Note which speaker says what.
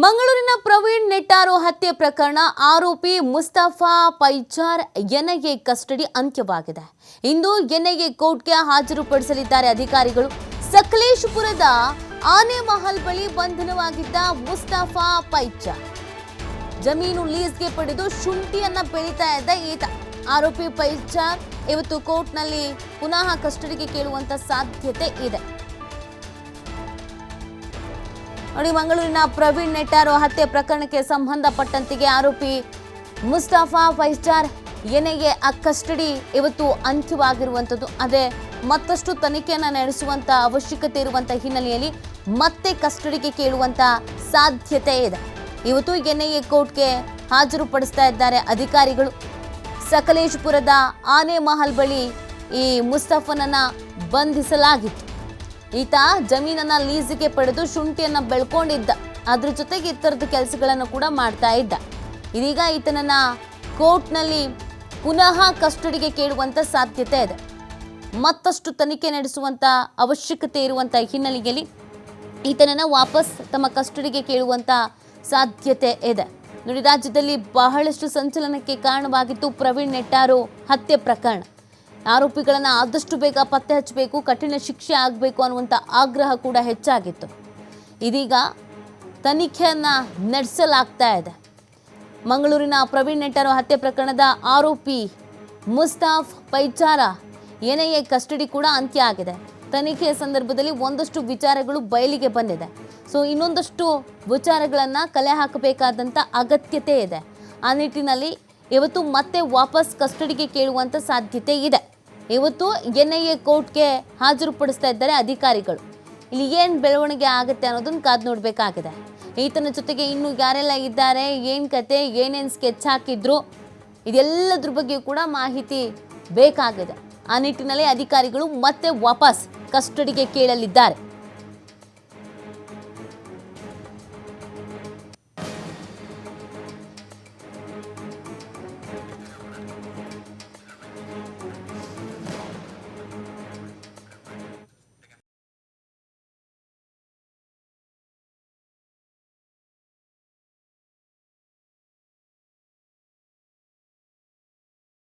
Speaker 1: ಮಂಗಳೂರಿನ ಪ್ರವೀಣ್ ನೆಟ್ಟಾರು ಹತ್ಯೆ ಪ್ರಕರಣ ಆರೋಪಿ ಮುಸ್ತಫಾ ಪೈಚಾರ್ ಎನ್ಐಎ ಕಸ್ಟಡಿ ಅಂತ್ಯವಾಗಿದೆ. ಇಂದು ಎನ್ಐಎ ಕೋರ್ಟ್ಗೆ ಹಾಜರುಪಡಿಸಲಿದ್ದಾರೆ ಅಧಿಕಾರಿಗಳು. ಸಕಲೇಶಪುರದ ಆನೆಮಹಲ್ ಬಳಿ ಬಂಧನವಾಗಿದ್ದ ಮುಸ್ತಫಾ ಪೈಜಾರ್. ಜಮೀನು ಲೀಸ್ಗೆ ಪಡೆದು ಶುಂಠಿಯನ್ನ ಬೆಳೀತಾ ಇದ್ದ ಈತ. ಆರೋಪಿ ಪೈಜಾರ್ ಇವತ್ತು ಕೋರ್ಟ್ನಲ್ಲಿ ಪುನಃ ಕಸ್ಟಡಿಗೆ ಕೇಳುವಂತ ಸಾಧ್ಯತೆ ಇದೆ. ನೋಡಿ ಮಂಗಳೂರಿನ ಪ್ರವೀಣ್ ನೆಟ್ಟಾರು ಹತ್ಯೆ ಪ್ರಕರಣಕ್ಕೆ ಸಂಬಂಧಪಟ್ಟಂತಿಗೆ ಆರೋಪಿ ಮುಸ್ತಾಫಾ ಫೈವ್ ಸ್ಟಾರ್ ಎನೆಗೆ ಆ ಕಸ್ಟಡಿ ಇವತ್ತು ಅಂತ್ಯವಾಗಿರುವಂಥದ್ದು ಅದೇ ಮತ್ತಷ್ಟು ತನಿಖೆಯನ್ನು ನಡೆಸುವಂತ ಅವಶ್ಯಕತೆ ಇರುವಂತ ಹಿನ್ನೆಲೆಯಲ್ಲಿ ಮತ್ತೆ ಕಸ್ಟಡಿಗೆ ಕೇಳುವಂತ ಸಾಧ್ಯತೆ ಇದೆ. ಇವತ್ತು ಎನ್ಐಎ ಕೋರ್ಟ್ಗೆ ಹಾಜರುಪಡಿಸ್ತಾ ಇದ್ದಾರೆ ಅಧಿಕಾರಿಗಳು. ಸಕಲೇಶ್ಪುರದ ಆನೆ ಮಹಲ್ ಬಳಿ ಈ ಮುಸ್ತಫನನ್ನ ಬಂಧಿಸಲಾಗಿತ್ತು. ಈತ ಜಮೀನನ್ನ ಲೀಸಿಗೆ ಪಡೆದು ಶುಂಠಿಯನ್ನ ಬೆಳ್ಕೊಂಡಿದ್ದ. ಅದ್ರ ಜೊತೆಗೆ ಇತರದ ಕೆಲಸಗಳನ್ನು ಕೂಡ ಮಾಡ್ತಾ ಇದ್ದ. ಇದೀಗ ಈತನನ್ನ ಕೋರ್ಟ್ನಲ್ಲಿ ಪುನಃ ಕಸ್ಟಡಿಗೆ ಕೇಳುವಂತ ಸಾಧ್ಯತೆ ಇದೆ. ಮತ್ತಷ್ಟು ತನಿಖೆ ನಡೆಸುವಂತ ಅವಶ್ಯಕತೆ ಇರುವಂತ ಹಿನ್ನೆಲೆಯಲ್ಲಿ ಈತನನ್ನ ವಾಪಸ್ ತಮ್ಮ ಕಸ್ಟಡಿಗೆ ಕೇಳುವಂತ ಸಾಧ್ಯತೆ ಇದೆ. ನೋಡಿ, ರಾಜ್ಯದಲ್ಲಿ ಬಹಳಷ್ಟು ಸಂಚಲನಕ್ಕೆ ಕಾರಣವಾಗಿತ್ತು ಪ್ರವೀಣ್ ನೆಟ್ಟಾರು ಹತ್ಯೆ ಪ್ರಕರಣ. ಆರೋಪಿಗಳನ್ನು ಆದಷ್ಟು ಬೇಗ ಪತ್ತೆ ಹಚ್ಚಬೇಕು, ಕಠಿಣ ಶಿಕ್ಷೆ ಆಗಬೇಕು ಅನ್ನುವಂಥ ಆಗ್ರಹ ಕೂಡ ಹೆಚ್ಚಾಗಿತ್ತು. ಇದೀಗ ತನಿಖೆಯನ್ನು ನಡೆಸಲಾಗ್ತಾ ಇದೆ. ಮಂಗಳೂರಿನ ಪ್ರವೀಣ್ ನೆಟ್ಟರು ಹತ್ಯೆ ಪ್ರಕರಣದ ಆರೋಪಿ ಮುಸ್ತಾಫ್ ಪೈಚಾರ ಎನ್ಐಎ ಕಸ್ಟಡಿ ಕೂಡ ಅಂತ್ಯ ಆಗಿದೆ. ತನಿಖೆಯ ಸಂದರ್ಭದಲ್ಲಿ ಒಂದಷ್ಟು ವಿಚಾರಗಳು ಬಯಲಿಗೆ ಬಂದಿದೆ. ಸೊ, ಇನ್ನೊಂದಷ್ಟು ವಿಚಾರಗಳನ್ನು ಕಲೆ ಹಾಕಬೇಕಾದಂಥ ಅಗತ್ಯತೆ ಇದೆ. ಆ ನಿಟ್ಟಿನಲ್ಲಿ ಇವತ್ತು ಮತ್ತೆ ವಾಪಸ್ ಕಸ್ಟಡಿಗೆ ಕೇಳುವಂಥ ಸಾಧ್ಯತೆ ಇದೆ. ಇವತ್ತು ಎನ್ ಐ ಎ ಕೋರ್ಟ್ಗೆ ಹಾಜರುಪಡಿಸ್ತಾ ಇದ್ದಾರೆ ಅಧಿಕಾರಿಗಳು. ಇಲ್ಲಿ ಏನು ಬೆಳವಣಿಗೆ ಆಗುತ್ತೆ ಅನ್ನೋದನ್ನ ಕಾದು ನೋಡಬೇಕಾಗಿದೆ. ಈತನ ಜೊತೆಗೆ ಇನ್ನು ಯಾರೆಲ್ಲ ಇದ್ದಾರೆ, ಏನು ಕತೆ, ಏನೇನು ಸ್ಕೆಚ್ ಹಾಕಿದ್ರು, ಇದೆಲ್ಲದ್ರ ಬಗ್ಗೆ ಕೂಡ ಮಾಹಿತಿ ಬೇಕಾಗಿದೆ. ಆ ನಿಟ್ಟಿನಲ್ಲಿ ಅಧಿಕಾರಿಗಳು ಮತ್ತೆ ವಾಪಸ್ ಕಸ್ಟಡಿಗೆ ಕೇಳಲಿದ್ದಾರೆ.